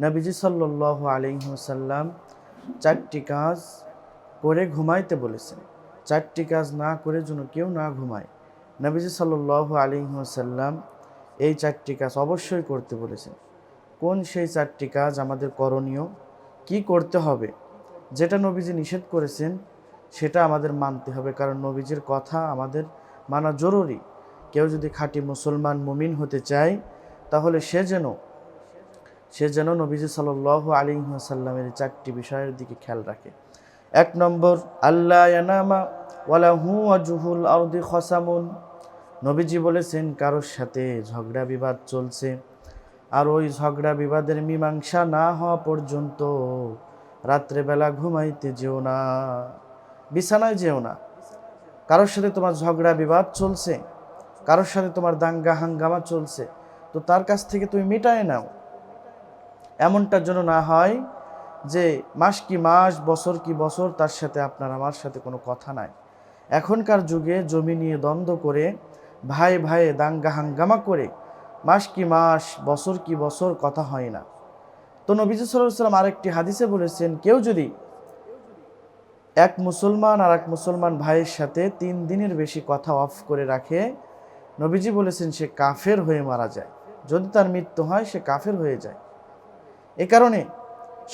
নবীজি সাল্লাহ আলিহাসাল্লাম চারটি কাজ করে ঘুমাইতে বলেছেন। চারটি কাজ না করে যেন কেউ না ঘুমায়। নবীজি সাল্লাহ আলিহাসাল্লাম এই চারটি কাজ অবশ্যই করতে বলেছেন। কোন সেই চারটি কাজ আমাদের করণীয়? কি করতে হবে? যেটা নবীজি নিষেধ করেছেন, সেটা আমাদের মানতে হবে। কারণ নবীজির কথা আমাদের মানা জরুরি। কেউ যদি খাঁটি মুসলমান মুমিন হতে চায়, তাহলে সে যেন সে যেন নবীজি সাল আলী সাল্লামের চারটি বিষয়ের দিকে খেয়াল রাখে। এক নম্বর আল্লাহ ইয়ানামা আউদি খসামুন। নবীজি বলেছেন, কারোর সাথে ঝগড়া বিবাদ চলছে আর ওই ঝগড়া বিবাদের মীমাংসা না হওয়া পর্যন্ত রাত্রেবেলা ঘুমাইতে যেও না, বিছানায় যেও না। কারোর সাথে তোমার ঝগড়া বিবাদ চলছে, কারোর সাথে তোমার দাঙ্গা হাঙ্গামা চলছে, তো তার কাছ থেকে তুমি মিটায় নাও। এমনটার জন্য না হয় যে মাস কি মাস, বছর কি বছর তার সাথে আপনার আমার সাথে কোনো কথা নাই। এখনকার যুগে জমি নিয়ে দ্বন্দ্ব করে, ভাই ভাইয়ে দাঙ্গা হাঙ্গামা করে মাস কি মাস, বছর কি বছর কথা হয় না। তো নবীজ সাল্লাম আরেকটি হাদিসে বলেছেন, কেউ যদি এক মুসলমান আর এক মুসলমান ভাইয়ের সাথে তিন দিনের বেশি কথা অফ করে রাখে, নবীজি বলেছেন সে কাফের হয়ে মারা যায়। যদি তার মৃত্যু হয়, সে কাফের হয়ে যায়। এ কারণে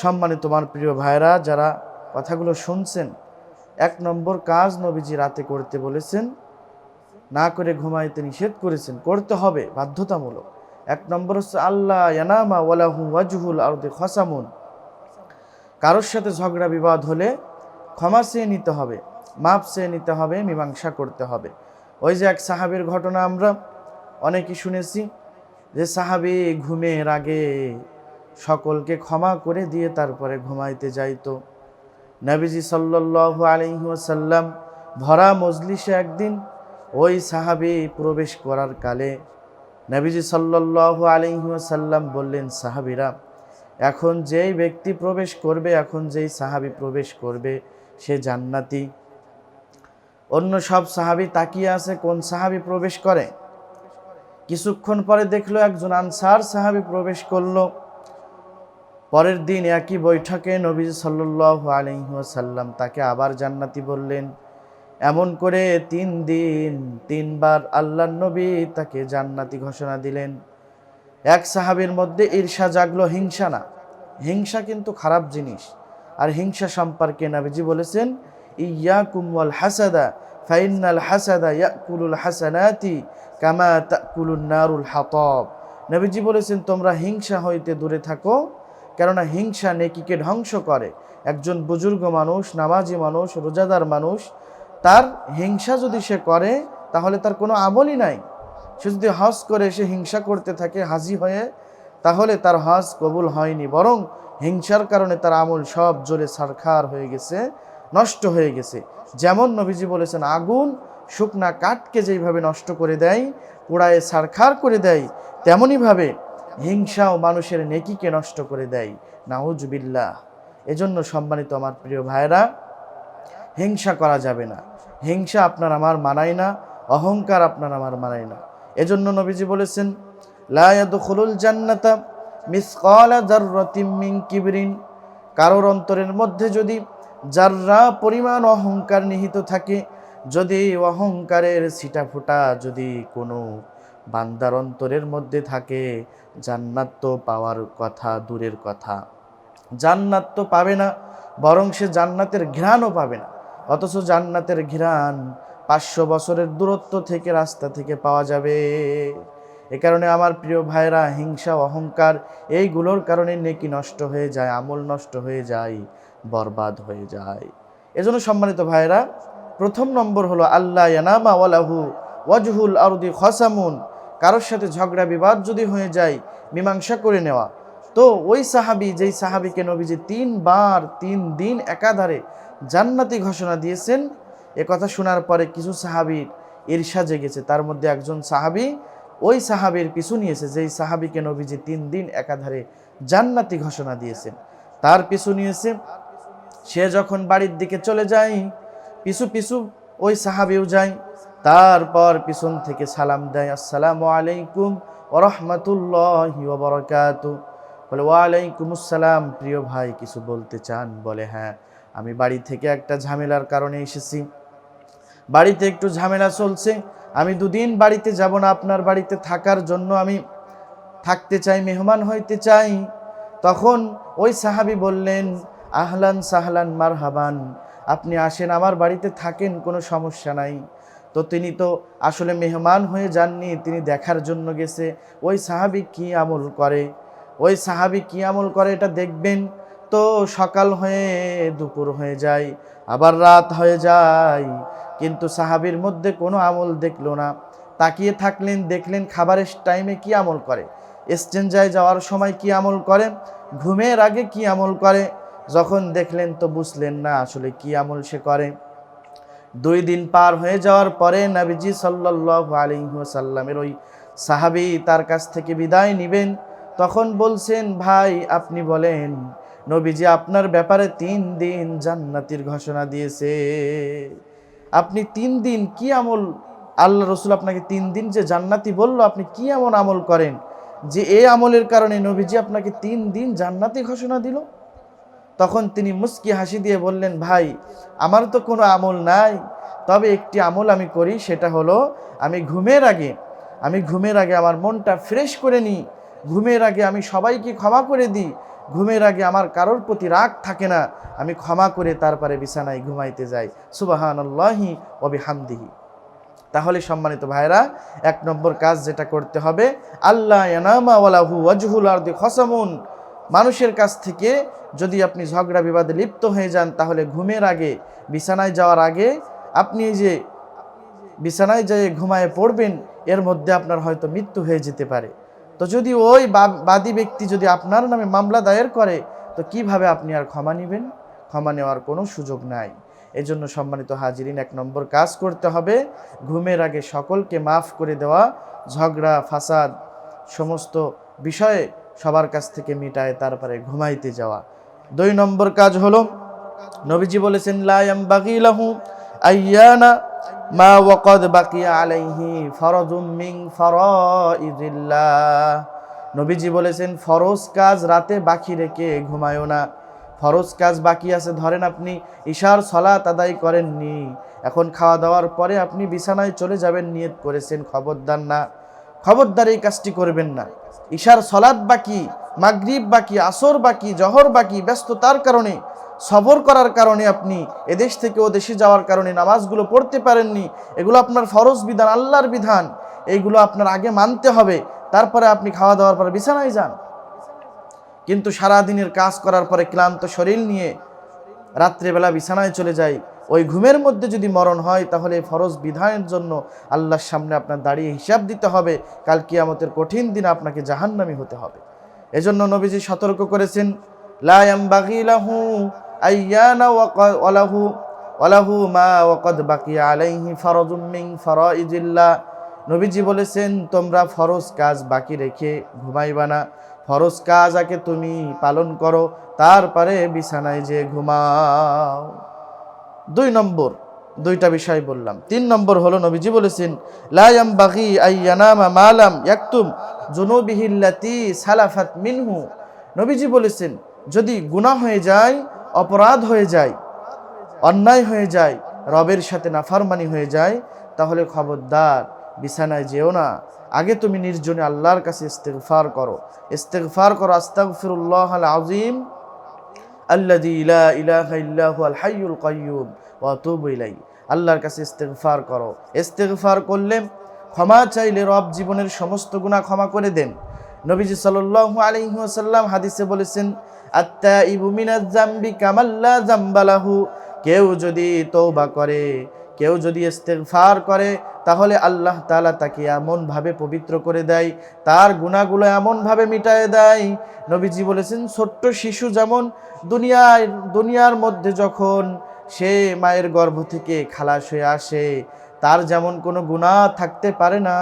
সম্মানিত তোমার প্রিয় ভাইরা যারা কথাগুলো শুনছেন, এক নম্বর কাজ নবীজি রাতে করতে বলেছেন, না করে ঘুমাইতে নিষেধ করেছেন, করতে হবে বাধ্যতামূলক। এক নম্বর হচ্ছে আল্লাহ ইয়ানামা ওয়ালাহু ওয়াজহুল আরদে খসামুন। কারোর সাথে ঝগড়া বিবাদ হলে ক্ষমা চেয়ে নিতে হবে, মাপ চেয়ে নিতে হবে, মীমাংসা করতে হবে। ওই যে এক সাহাবের ঘটনা আমরা অনেকেই শুনেছি, যে সাহাবি ঘুমের আগে সকলকে ক্ষমা করে দিয়ে তারপরে ঘুমাইতে যাইতো। নবীজি সাল্লাল্লাহু আলাইহি ওয়াসাল্লাম ভরা মজলিসে একদিন ওই সাহাবি প্রবেশ করার কালে নবীজি সাল্লাল্লাহু আলাইহি ওয়াসাল্লাম বললেন, সাহাবিরা, এখন যেই ব্যক্তি প্রবেশ করবে, এখন যেই সাহাবি প্রবেশ করবে, সে জান্নাতি। অন্য সব সাহাবি তাকিয়ে আছে, কোন সাহাবি প্রবেশ করে? কিছুক্ষণ পরে দেখল একজন আনসার সাহাবি প্রবেশ করল। পরের দিন একই বৈঠকে নবী সাল্লাহ আলহিহাসাল্লাম তাকে আবার জান্নাতি বললেন। এমন করে তিন দিন, তিনবার আল্লাহ নবী তাকে জান্নাতি ঘোষণা দিলেন। এক সাহাবির মধ্যে ঈর্ষা জাগলো, হিংসা না। হিংসা কিন্তু খারাপ জিনিস। আর হিংসা সম্পর্কে নবীজি বলেছেন ইয়া কুমল হাসাদা ফাইনাল হাসাদা ইয়াকুলুল হাসানাতি কামা তাকুলুন নারুল হাতব। নবীজি বলেছেন, তোমরা হিংসা হইতে দূরে থাকো কেননা হিংসা নেকিকে ধ্বংস করে। একজন বুজুর্গ মানুষ, নামাজি মানুষ, রোজাদার মানুষ, তার হিংসা যদি সে করে, তাহলে তার কোনো আমলই নাই। সে যদি হজ করে, সে হিংসা করতে থাকে, হাজি হয়ে, তাহলে তার হজ কবুল হয়নি। বরং হিংসার কারণে তার আমল সব জোরে সারখার হয়ে গেছে, নষ্ট হয়ে গেছে। যেমন নবীজি বলেছেন, আগুন শুকনা কাঠকে যেইভাবে নষ্ট করে দেয়, পোড়ায় সারখার করে দেয় তেমনইভাবে হিংসাও মানুষের নেকিকে নষ্ট করে দেয়। নাউজবিল্লাহ। এজন্য সম্মানিত আমার প্রিয় ভাইরা হিংসা করা যাবে না। হিংসা আপনার আমার মানায় না, অহংকার আপনার আমার মানায় না। এজন্য নবীজি বলেছেন লায়াদুল জান্নাতা মিসকালা জাররাতিম মিন কিবরিন। কারোর অন্তরের মধ্যে যদি যাররা পরিমাণ অহংকার নিহিত থাকে, যদি অহংকারের ছিটা ফোটা যদি কোনো বান্দার অন্তরের মধ্যে থাকে। জান্নাত তো পাওয়ার কথা, দূরের কথা। জান্নাত তো পাবে না, বরং সে জান্নাতের ঘ্রাণও পাবে না। অথচ জান্নাতের ঘ্রাণ পাঁচশো বছরের দূরত্ব থেকে রাস্তা থেকে পাওয়া যাবে। এ কারণে আমার প্রিয় ভাইরা হিংসা, অহংকার, এইগুলোর কারণে নেকি নষ্ট হয়ে যায়, আমল নষ্ট হয়ে যায়, বরবাদ হয়ে যায়। এজন্য সম্মানিত ভাইরা প্রথম নম্বর হলো আল্লাহ ইয়ানামা ওয়ালাহু ওয়াজহুল আরদি খসামুন। কারোর সাথে ঝগড়া, বিবাদ যদি হয়ে যায়, মীমাংসা করে নেওয়া। তো ওই সাহাবি, যেই সাহাবিকে নবীজি তিনবার, তিন দিন একাধারে জান্নাতি ঘোষণা দিয়েছেন, এ কথা শোনার পরে কিছু সাহাবির ঈর্ষা জেগেছে। তার মধ্যে একজন সাহাবি ওই সাহাবির পিছু নিয়েছে, যেই সাহাবিকে নবীজি তিন দিন একাধারে জান্নাতি ঘোষণা দিয়েছেন। তার পিছু নিয়েছে, সে যখন বাড়ির দিকে চলে যায়, পিছু পিছু ওই সাহাবিও যায় তারপর পিছন থেকে সালাম দেয়, আসসালামু আলাইকুম ওরহমতুল্লাহ বরকাত। বলে ওয়ালাইকুম আসসালাম প্রিয় ভাই, কিছু বলতে চান? বলে হ্যাঁ আমি বাড়ি থেকে একটা ঝামেলার কারণে এসেছি। বাড়িতে একটু ঝামেলা চলছে। আমি দুদিন বাড়িতে যাব না, আপনার বাড়িতে থাকার জন্য আমি থাকতে চাই, মেহমান হইতে চাই। তখন ওই সাহাবি বললেন, আহলান সাহলান মারহাবান, আপনি আসেন, আমার বাড়িতে থাকেন, কোনো সমস্যা নাই। তো তিনি তো আসলে মেহমান হয়ে যাননি, তিনি দেখার জন্য গেছে। ওই সাহাবি কি আমল করে? ওই সাহাবি কি আমল করে এটা দেখবেন? তো সকাল হয়ে দুপুর হয়ে যায়, আবার রাত হয়ে যায়, কিন্তু সাহাবির মধ্যে কোনো আমল দেখল না। তাকিয়ে থাকলেন, দেখলেন খাবারের টাইমে কি আমল করে? এক্সচেঞ্জায় যাওয়ার সময় কি আমল করে? ঘুমের আগে কি আমল করে? যখন দেখলেন তো বুঝলেন না আসলে কি আমল সে করে। দুই দিন পার হয়ে যাওয়ার পরে নাবিজি সাল্লাল্লাহু আলাইহি ওয়াসাল্লামের ওই সাহাবী তার কাছ থেকে বিদায় নিবেন। তখন বলছেন, ভাই, আপনি বলেন, নবীজি আপনার ব্যাপারে তিন দিন জান্নাতির ঘোষণা দিয়েছে। আপনি তিন দিন কি আমল, আল্লাহ রসুল আপনাকে তিন দিন যে জান্নাতি বলল, আপনি কি এমন আমল করেন যে এই আমলের কারণে নবীজি আপনাকে তিন দিন জান্নাতি ঘোষণা দিল? তখন তিনি মুস্কি হাসি দিয়ে বললেন, ভাই, আমার তো কোনো আমল নাই, তবে একটি আমল আমি করি, সেটা হলো আমি ঘুমের আগে, আমি ঘুমের আগে আমার মনটা ফ্রেশ করে নিই, ঘুমের আগে আমি সবাইকে ক্ষমা করে দিই, ঘুমের আগে আমার কারোর প্রতি রাগ থাকে না, আমি ক্ষমা করে তারপরে বিছানায় ঘুমাইতে যাই। সুবাহান আল্লাহি হামদিহি তাহলে সম্মানিত ভাইরা এক নম্বর কাজ যেটা করতে হবে আল্লাহ ইয়ানামা ওয়ালাহু ওয়াজহুল আরদি খসামুন মানুষের কাছ থেকে যদি আপনি ঝগড়া বিবাদে লিপ্ত হয়ে যান, তাহলে ঘুমের আগে, বিছানায় যাওয়ার আগে আপনি যে বিছানায় যেয়ে ঘুমায় পড়বেন, এর মধ্যে আপনার হয়তো মৃত্যু হয়ে যেতে পারে। তো যদি ওই বাদী ব্যক্তি যদি আপনার নামে মামলা দায়ের করে, তো কীভাবে আপনি আর ক্ষমা নেবেন? ক্ষমা নেওয়ার কোনো সুযোগ নাই। এজন্য সম্মানিত হাজিরিন, এক নম্বর কাজ করতে হবে, ঘুমের আগে সকলকে মাফ করে দেওয়া, ঝগড়া, ফাসাদ, সমস্ত বিষয়ে সবার কাছ থেকে মিটায়, তারপরে ঘুমাইতে যাওয়া। দুই নম্বর কাজ হলো, নবীজি বলেছেন লায়াম বাগিলাহু আইয়ানা মা ওয়াকাদ বাকিয়া আলাইহি ফরজুম মিন ফরাইদিল্লাহ নবীজি বলেছেন, ফরজ কাজ রাতে বাকি রেখে ঘুমায়ও না। ফরজ কাজ বাকি আছে, ধরেন আপনি ঈশার সলাত আদায় করেননি। এখন খাওয়া দাওয়ার পরে আপনি বিছানায় চলে যাবেন, নিয়ত করেছেন, খবরদার না। খবরদার এই কাজটি করবেন না। ঈশার সলাদ বাকি, মাগরিব বাকি, আসর বাকি, জহর বাকি, ব্যস্ততার কারণে সবর করার কারণে আপনি এদেশ থেকে ও দেশে যাওয়ার কারণে নামাজগুলো পড়তে পারেননি। এগুলো আপনার ফরজ বিধান, আল্লাহর বিধান। এইগুলো আপনার আগে মানতে হবে। তারপরে আপনি খাওয়া দাওয়ার পরে বিছানায় যান। কিন্তু সারা দিনের কাজ করার পরে ক্লান্ত শরীর নিয়ে রাত্রেবেলা বিছানায় চলে যাই। ওই ঘুমের মধ্যে যদি মরণ হয়, তাহলে ফরজ বিধানের জন্য আল্লাহর সামনে আপনার দাঁড়িয়ে হিসাব দিতে হবে। কাল কিয়ামতের কঠিন দিন আপনাকে জাহান্নামি হতে হবে। এজন্য নবীজি সতর্ক করেছেন লায়াম মা ওয়াকাদ আলাইহি নবীজি বলেছেন, তোমরা ফরজ কাজ বাকি রেখে ঘুমাইবা না। ফরজ কাজ আগে তুমি পালন করো, তারপরে বিছানায় যে ঘুমাও। দুই নম্বর, দুইটা বিষয় বললাম। তিন নম্বর হলো নবীজি বলেছেন লায়াম বাগি আইয়ানামা মালাম ইয়াকতুম জুনুবিহিল্লাতি সালাফাত মিনহু। নবীজি বলেছেন, যদি গুনাহ হয়ে যায়, অপরাধ হয়ে যায়, অন্যায় হয়ে যায়, রবের সাথে নাফারমানি হয়ে যায়, তাহলে খবরদার, বিছানায় যেও না। আগে তুমি নির্জনে আল্লাহর কাছে ইস্তেগফার করো। ইস্তেগফার করো আস্তাগফিরুল্লাহ আল আজিম আল্লাযী লা ইলাহা ইল্লা হুয়াল হাইয়ুল কাইয়্যুম ওয়া আল্লাহর কাছে ইস্তেগফার করো। ইস্তেগফার করলে ক্ষমা চাইলে রব জীবনের সমস্ত গুনাহ ক্ষমা করে দেন। নবীজি সাল্লাল্লাহু আলাইহি ওয়াসাল্লাম হাদিসে বলেছেন, আত্তাইবু মিনাজ জামবি কামাল্লা জাম্বালাহু কেউ যদি তওবা করে কেউ যদি ইস্তেকফার করে, তাহলে আল্লাহ তালা তাকে এমনভাবে পবিত্র করে দেয়, তার গুণাগুলো এমনভাবে মিটায় দেয়। নবীজি বলেছেন, ছোট্ট শিশু যেমন দুনিয়ায়, দুনিয়ার মধ্যে যখন সে মায়ের গর্ভ থেকে খালাস হয়ে আসে, তার যেমন কোনো গুণা থাকতে পারে না।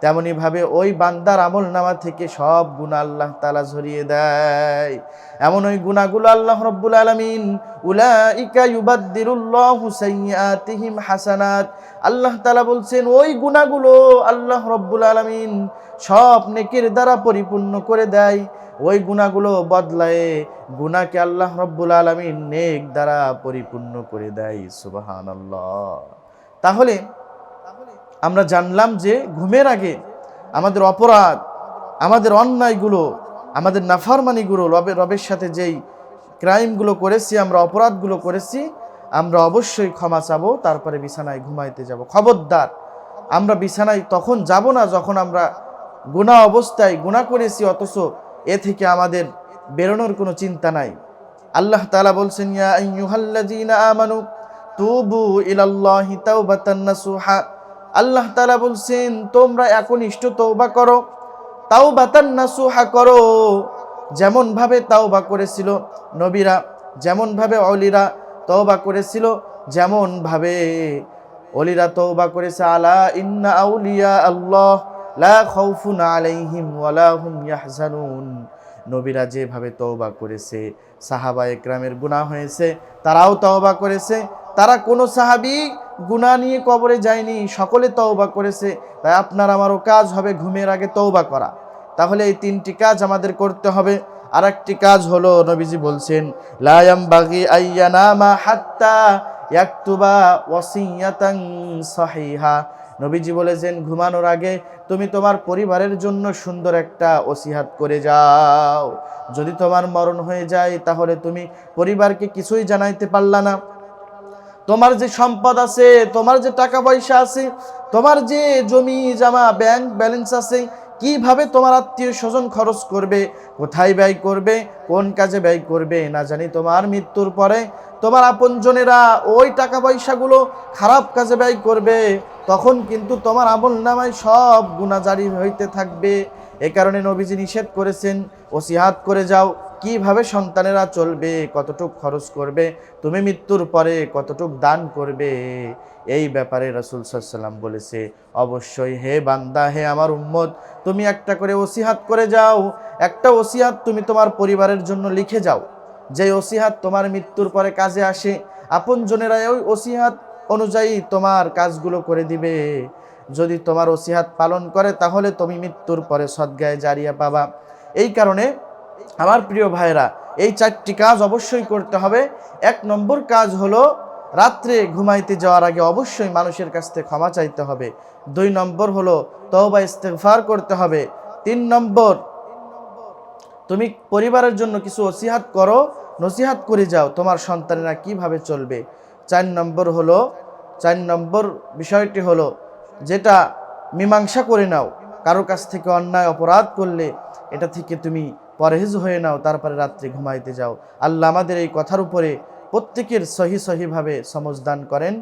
তেমনি ভাবে ওই বান্দার আমল নামা থেকে সব গুণা আল্লাহ তালা ঝরিয়ে দেয়। এমন ওই গুণাগুলো আল্লাহ রব্বুল আলমিন উলাইকা ইউবাদ্দিরুল্লাহু সাইয়্যাতিহিম হাসানাত। আল্লাহ তালা বলছেন, ওই গুণাগুলো আল্লাহ রব্বুল আলমিন সব নেকের দ্বারা পরিপূর্ণ করে দেয়। ওই গুণাগুলো বদলায়ে গুণাকে আল্লাহ রব্বুল আলমিন নেক দ্বারা পরিপূর্ণ করে দেয়। সুবাহান তাহলে আমরা জানলাম যে ঘুমের আগে আমাদের অপরাধ, আমাদের অন্যায়গুলো, আমাদের নাফারমানিগুলো রবের রবের সাথে যেই ক্রাইমগুলো করেছি, আমরা অপরাধগুলো করেছি, আমরা অবশ্যই ক্ষমা চাবো, তারপরে বিছানায় ঘুমাইতে যাব। খবরদার, আমরা বিছানায় তখন যাব না যখন আমরা গুণা অবস্থায় গুণা করেছি, অথচ এ থেকে আমাদের বেরোনোর কোনো চিন্তা নাই। আল্লাহ তালা বলছেন, ইয়া আমানু, তুবু ইলাল্লাহি তাওবাতান নাসুহা। আল্লাহ তালা বলছেন, তোমরা একনিষ্ঠ তওবা করো, তাওবাতান নাসুহা করো। যেমন ভাবে তাওবা করেছিল নবীরা যেমন ভাবে অলিরা তওবা করেছিল যেমন ভাবে অলিরা তওবা করেছে, আলা ইন্না আউলিয়া আল্লাহ, লা খাউফুন আলাইহিম ওয়ালা হুম ইয়াহজানুন। নবীরা যেভাবে তওবা করেছে সাহাবা একরামের গুনাহ হয়েছে, তারাও তওবা করেছে, তারা কোনো সাহাবি গুনাহ নিয়ে কবরে যায়নি, সকলে তওবা করেছে, তাই আপনার আমারও কাজ হবে ঘুমের আগে তওবা করা। তাহলে এই তিনটি কাজ আমাদের করতে হবে। আর একটি কাজ হলো নবীজি বলছেন লায়াম বাগি আইয়ানামা হাত্তা ইয়াকতুবা ওয়াসিয়াতান সাহিহা। নবীজি বলেছেন, ঘুমানোর আগে তুমি তোমার পরিবারের জন্য সুন্দর একটা ওসিহাত করে যাও। যদি তোমার মরণ হয়ে যায়, তাহলে তুমি পরিবারকে কিছুই জানাইতে পারলা না। তোমার যে সম্পদ আছে, তোমার যে টাকা পয়সা আছে, তোমার যে জমি, জামা ব্যাংক ব্যালেন্স আছে, কীভাবে তোমার আত্মীয় স্বজন খরচ করবে, কোথায় ব্যয় করবে, কোন কাজে ব্যয় করবে, না জানি তোমার মৃত্যুর পরে তোমার আপনজনেরা ওই টাকা পয়সাগুলো খারাপ কাজে ব্যয় করবে, তখন কিন্তু তোমার আমল নামায় সব গুণাজারি হইতে থাকবে। এ কারণে নবীজি নিষেধ করেছেন ওসিহাত করে যাও। কীভাবে সন্তানেরা চলবে, কতটুক খরচ করবে, তুমি মৃত্যুর পরে কতটুক দান করবে? এই ব্যাপারে রসুল সাল্লাম বলেছে, অবশ্যই হে বান্দা, হে আমার উম্মত, তুমি একটা করে ওসিহাত করে যাও। একটা ওসিহাত তুমি তোমার পরিবারের জন্য লিখে যাও। যে ওসিহাত তোমার মৃত্যুর পরে কাজে আসে, আপনজনেরা ওই ওসিহাত অনুযায়ী তোমার কাজগুলো করে দিবে। যদি তোমার ওসিহাত পালন করে, তাহলে তুমি মৃত্যুর পরে সদ্গায় জারিয়া পাবা। এই কারণে আমার প্রিয় ভাইরা এই চারটি কাজ অবশ্যই করতে হবে। এক নম্বর কাজ হলো রাত্রে ঘুমাইতে যাওয়ার আগে অবশ্যই মানুষের কাছ থেকে ক্ষমা চাইতে হবে। দুই নম্বর হলো তওবা ইস্তেগফার করতে হবে। তিন নম্বর, তুমি পরিবারের জন্য কিছু ওসিহাত করো, নসিহাত করে যাও তোমার সন্তানেরা কীভাবে চলবে। চার নম্বর হলো, চার নম্বর বিষয়টি হলো যেটা মীমাংসা করে নাও, কারও কাছ থেকে অন্যায়, অপরাধ করলে এটা থেকে তুমি পরহেজ হয়ে নাও, তারপরে রাত্রে ঘুমাইতে যাও। আল্লাহ আমাদের এই কথার উপরে প্রত্যেকের সহি সহিভাবে সমজদান করেন।